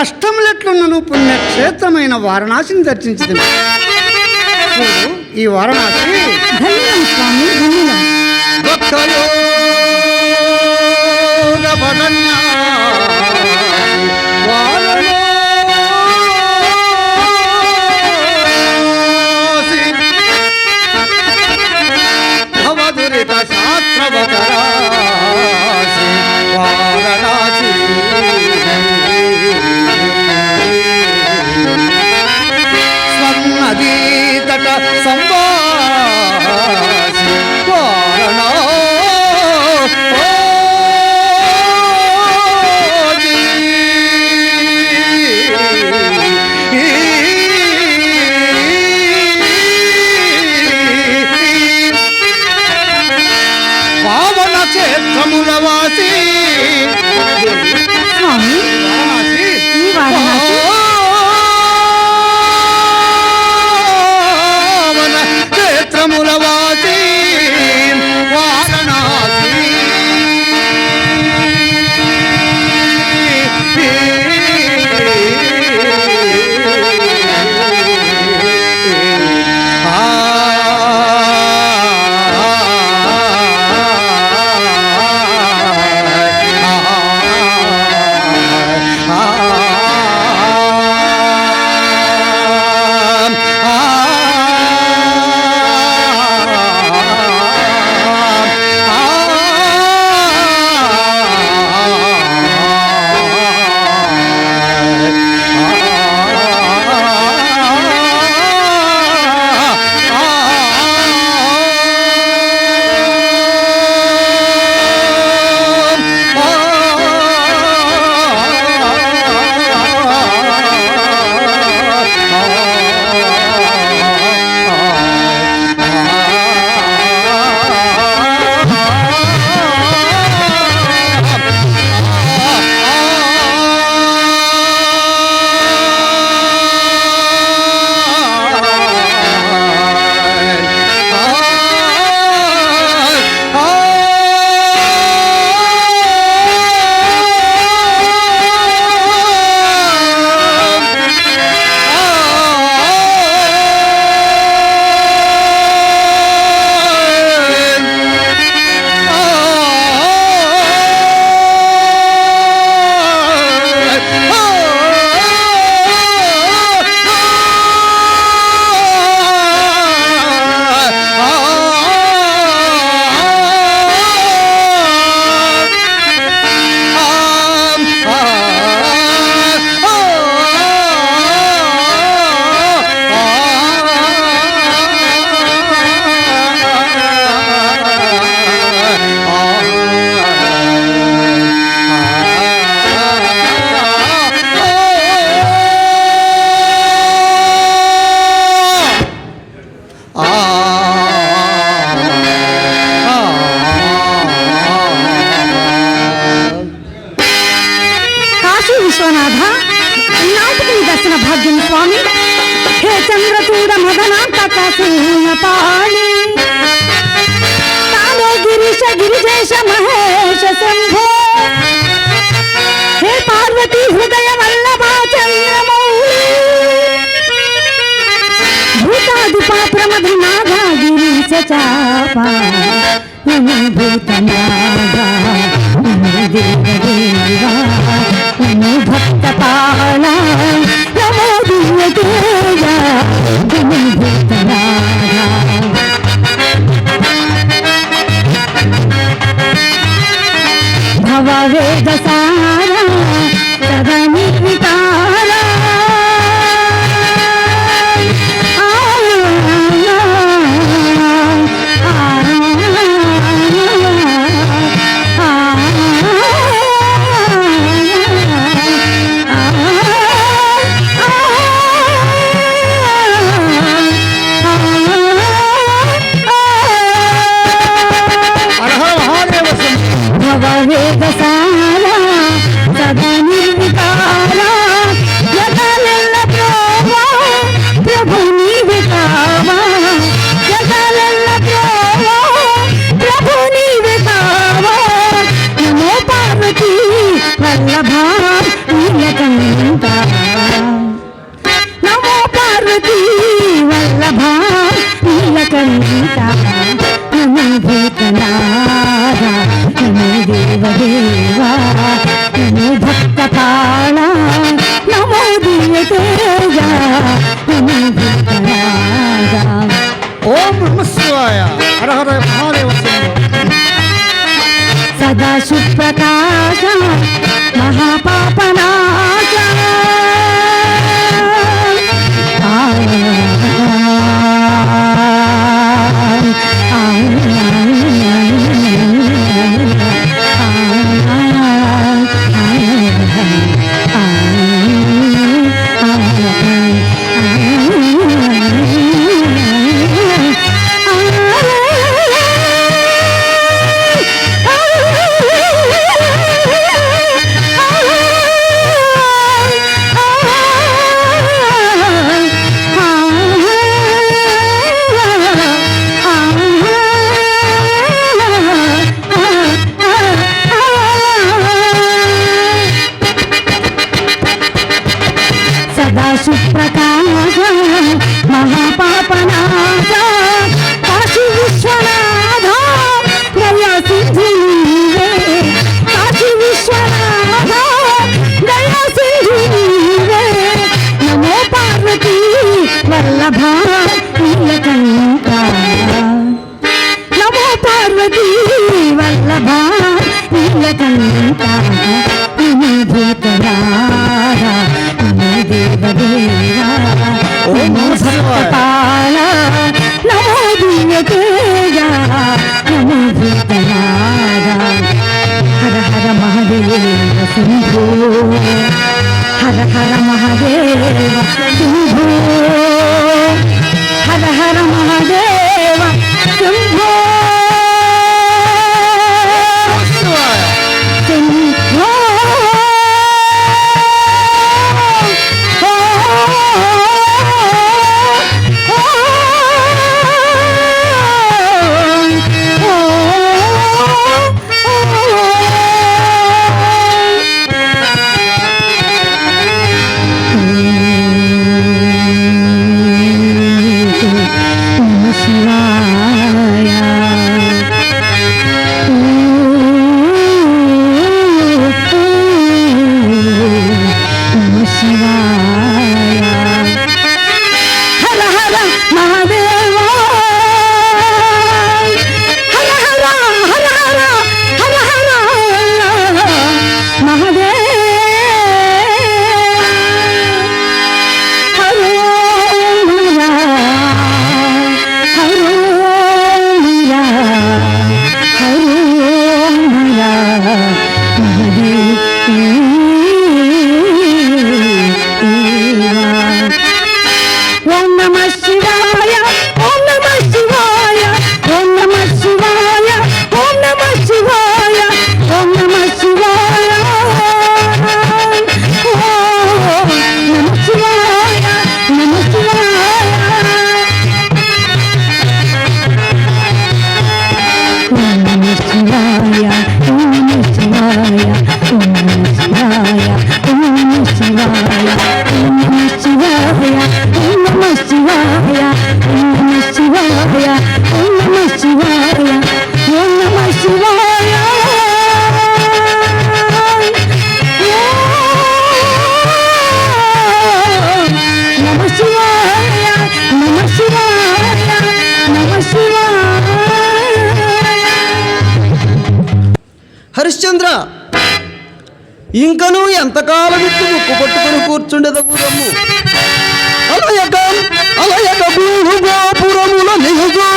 కష్టములెట్లున్నను పుణ్యక్షేత్రమైన వారణాసిని దర్శించింది ఈ వారణాసి ధన్యం స్వామి ధన్యం భగవతి హృదయ వల్లభాచంద్రమౌ భూతాది పాత్రమధు నాగాగిరీశ చాప. భూత నాగా దేవదేవా భక్త పాళ 在你。你回答 హరిశ్చంద్ర! ఇంకను ఎంతకాలం ఇత్తు ముక్కు పట్టుకుని కూర్చుండేదవు రమ్ము? అలయక అలయక భూగోపురముల నిజం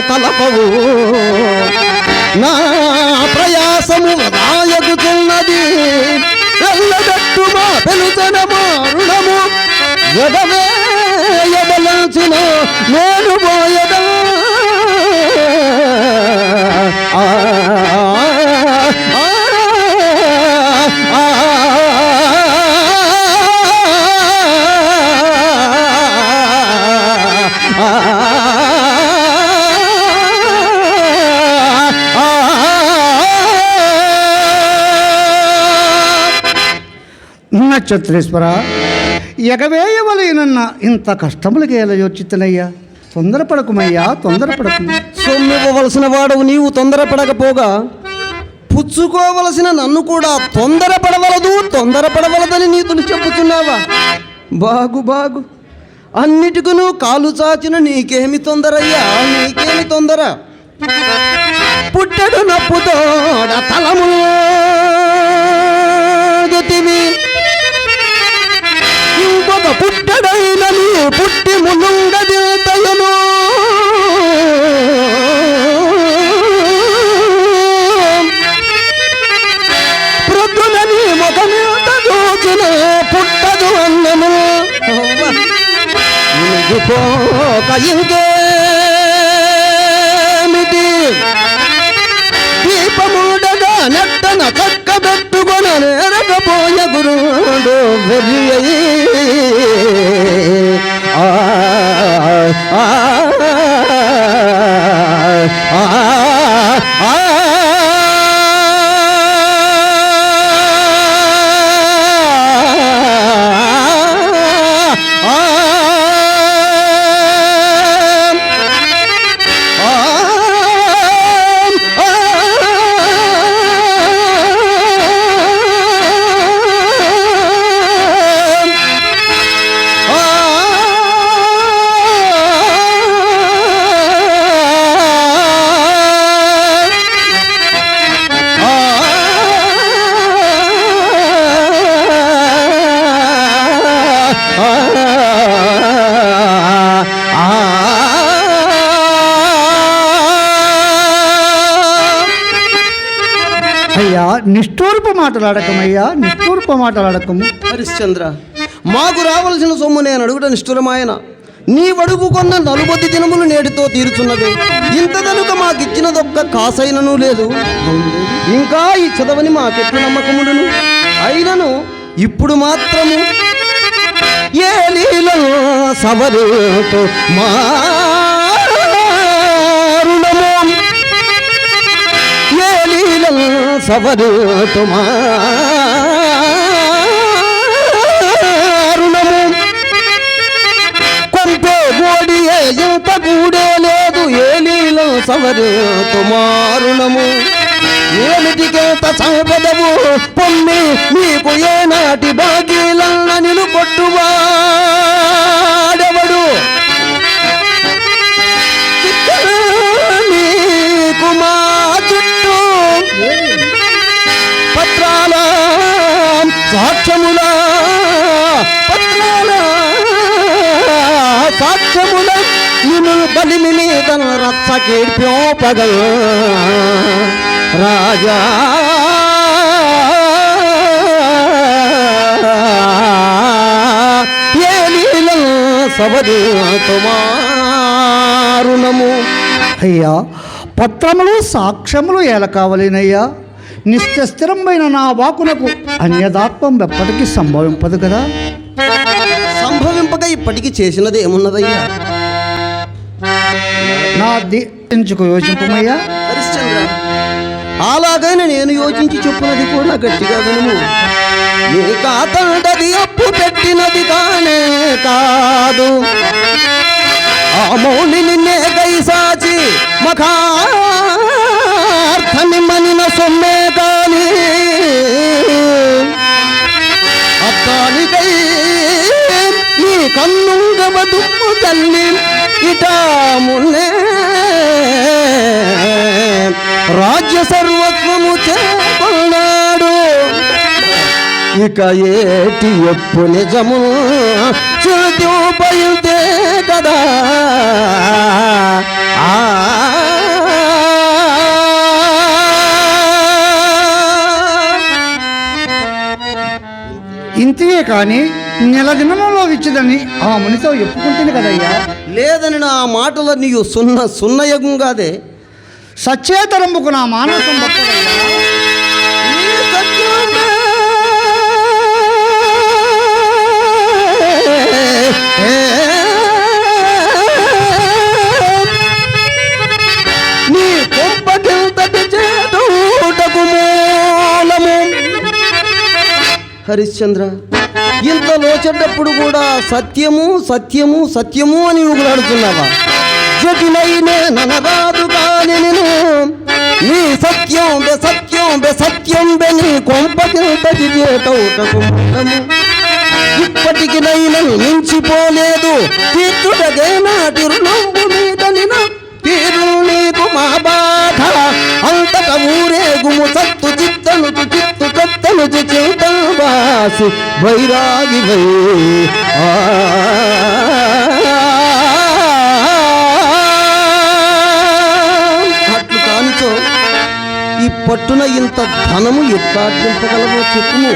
తలపవు. నా ప్రయాసము వదాయగుతున్నది ఎల్లగట్టుమా పెలుతనమా మారుణము ఎదవే ఎదలంచిన నేను పోయదల నక్షత్రేశ్వర ఎగవేయవలైనన్న ఇంత కష్టములు ఎలా యోచితనయ్యా? తొందరపడకుమయ్యా తొందరపడకు సొమ్మివ్వవలసిన వాడవు నీవు తొందరపడకపోగా పుచ్చుకోవలసిన నన్ను కూడా తొందరపడవలదు తొందరపడవలదని నీతులు చెప్పుతున్నావా బాగు బాగు. అన్నిటికును కాలు చాచిన నీకేమి తొందరయ్యా? నీకేమి తొందర? పుట్టడు నప్పుతోడ తలము ఇంకొక పుట్టడైన నీ పుట్టి మునుంగదితయను ప్రొద్దున నీ ముఖమేత దోచిన పుట్టదు అన్నము పోక ఇంకేమిటి? దీపముడగా నెట్టన చక్కబెట్టుకొన నేరకపోయ గురుడు వెర్రి అయి. ఆ, నిష్ఠూర్ప మాటలాడకమయ్యా నిష్ఠూర్ప మాటలాడకము హరిశ్చంద్ర మాకు రావలసిన సొమ్ము నేను అడుగుట నిష్ఠురమాయన. నీ వడుగు కొన్న నలుబొద్ది దినములు నేటితో తీరుచున్నవే. ఇంత కనుక మాకిచ్చినదొక్క కాసైనను లేదు. ఇంకా ఈ చదవని మాకెట్లు నమ్మకముడును. అయినను ఇప్పుడు మాత్రము ఏ లీలో సవరుతో మా ఏ లీలం సవరు తుమారుణము గోడి ఎంత గూడే లేదు ఏ నీలం సవరు తుమారుణము ఏమిటికేత సంపదము? పొమ్మి మీకు ఏనాటి బాగీలన్న నిలు బలిమి మీద రచ్చ కీర్ప్యోపగ రాజా. ఏ తుమారుణము అయ్యా పత్రములు సాక్ష్యములు ఎలా కావలేనయ్యా నిత్యస్థిరమైన నా వాకునకు అన్యదాత్వం ఎప్పటికీ సంభవింపదు కదా. సంభవింపక ఇప్పటికీ చేసినది ఏమున్నదయ్యా? నా దించుకు యోచింపమయ్యా హరిశ్చంద్ర అలాగైనా నేను యోచించి చెప్పున్నది కూడా గట్టిగా విను నీ కాతండది అప్పు పెట్టినది కానే కాదు. ఆ మౌని నిన్నే గైసాచి మఖార్థమి మనిన సొమ్మే కాని అత్తానికై నీ కన్ను దుమ్ము తల్లి ఇటా రాజ్య సర్వత్వము చేకొన్నాడు ఇక ఏటి ఎప్పు నిజము? శృతి ఉపయుతే కదా ఆ. ఇంతే కానీ నెల దినములో ఇచ్చిదని ఆ మునితో చెప్పుకుంటుంది కదయ్యా. లేదని నా మాటలు నీవు సున్న సున్నయగుంగాదే సచ్చేతరంబుకు నా మానసం నీ కొంపకింతటి మూలము. హరిశ్చంద్ర ఇంత లోచేటప్పుడు కూడా సత్యము సత్యము సత్యము అని ఊగులాడుతున్నావా? జటిలైనే ననరాదు కాని నేను నీ సత్యం బె సత్యం బె సత్యం బె నీ కొంపకింతటి చేటౌటకు ఇప్పటికి నైనను మించిపోలేదు. తీర్చుటగే నాటి రుణంబు మీదనిన తీరు నీకు మా బాధ. అంతట ఊరేగుము సత్తు చిత్తను చిత్తు కత్తను చేతవాసి వైరాగి వై ఆ. అట్లు కానిచో ఈ పట్టున ఇంత ధనము ఎట్లా చెప్పగలమో చెప్పుము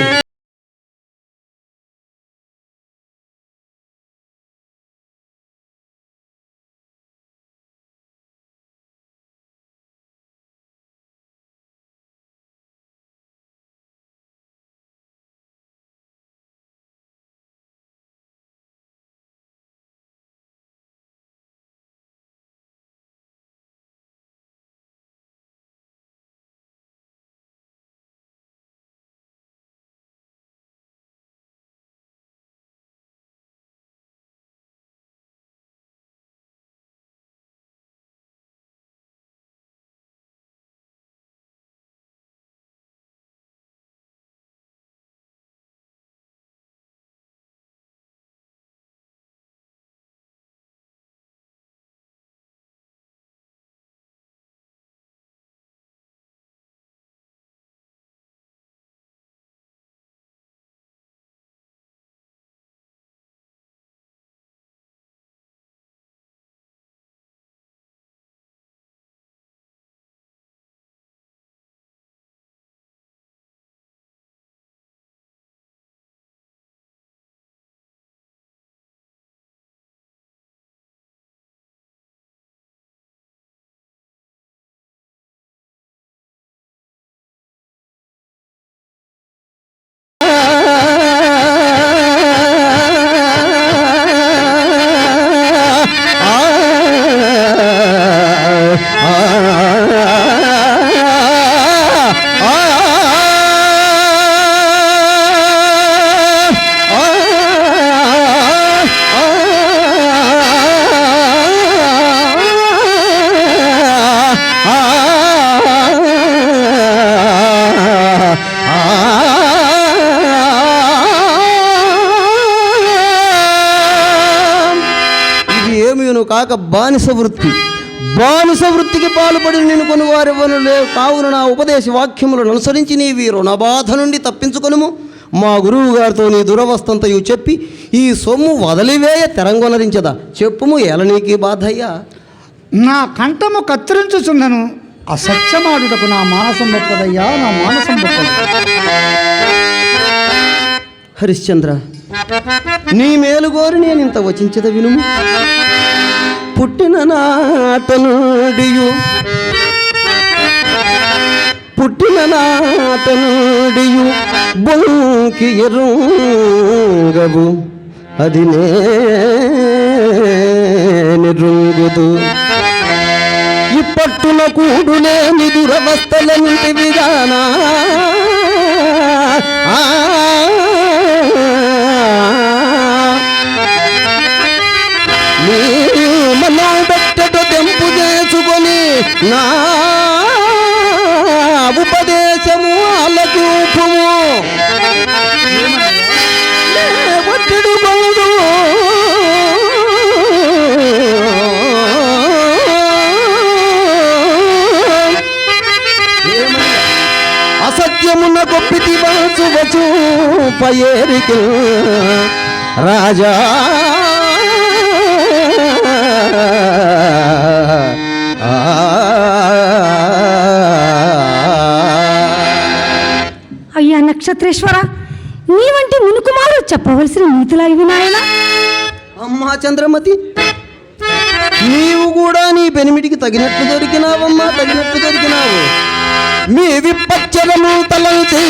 బానిస వృత్తి బానిస వృత్తికి పాల్పడి నేను కొని వారెవరు లేవు కావున నా ఉపదేశ వాక్యములను అనుసరించి నీవి రుణబాధ నుండి తప్పించుకొనుము. మా గురువు గారితో నీ దురవస్థంతయు చెప్పి ఈ సొమ్ము వదిలివేయ తెరంగొనరించదా? చెప్పుము ఎలా నీకు బాధ అయ్యా నా కంఠము కత్తిరించుచున్నను అసత్యమాడుటకు నా మానసం గొప్పదయ్యా నా మానసం హరిశ్చంద్ర నీ మేలు కోరి నేను ఇంత వచించద వినుము? పుట్టిన నాతనుడియు పుట్టిన నాతనుడియు బొంకి ఎరుంగవు. అది నేరుంగుదు ఇప్పట్టున కూడులేని దురవస్థలనింటివిగానా విధానా పయేరికి రాజా. అయ్యా నక్షత్రేశ్వర నీ వంటి మునుకుమారు చెప్పవలసిన నీతులా ఇవి నాయన. అమ్మా చంద్రమతి నీవు కూడా నీ పెనిమిటికి తగినట్లు దొరికినావమ్మా తగినట్లు దొరికినావు. మీ విపచ్చరము తలంచి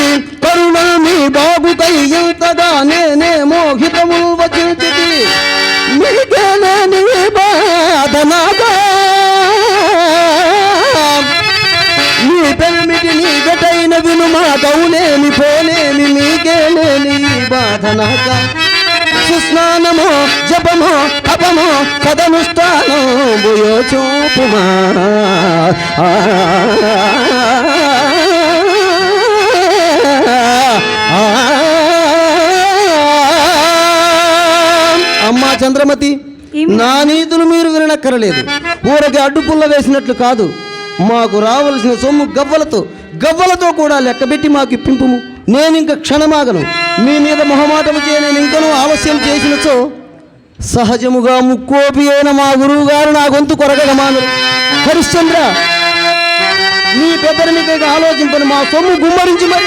కరుణ మీ బాబుకై ఎంతగా నేనే మోహితము వచ్చింది మీకేనే నీ బాధనాగా. నీ పెనిమిటి నీ గటైన వినుమా కౌనేమి పోనేమి మీకేనేని బాధనాగా. సుస్నానము జపము తపము సదనుష్ఠానం భూయో చూపుమా. అమ్మా చంద్రమతి? నా నీతులు మీరు వినక్కరలేదు ఊరకి అడ్డుపుల్ల వేసినట్లు కాదు. మాకు రావలసిన సొమ్ము గవ్వలతో గవ్వలతో కూడా లెక్కబెట్టి మాకు ఇప్పింపుము. నేను ఇంక క్షణమాగను. మీ మీద మొహమాటము చే నేను ఇంకనూ ఆలస్యం చేసినచో సహజముగా ముక్కోపి అయిన మా గురువు గారు నా గొంతు కొరగడమాను. హరిశ్చంద్ర నీ పెద్దరిమిక ఆలోచింపను. మా సొమ్ము గుమ్మరించి మరి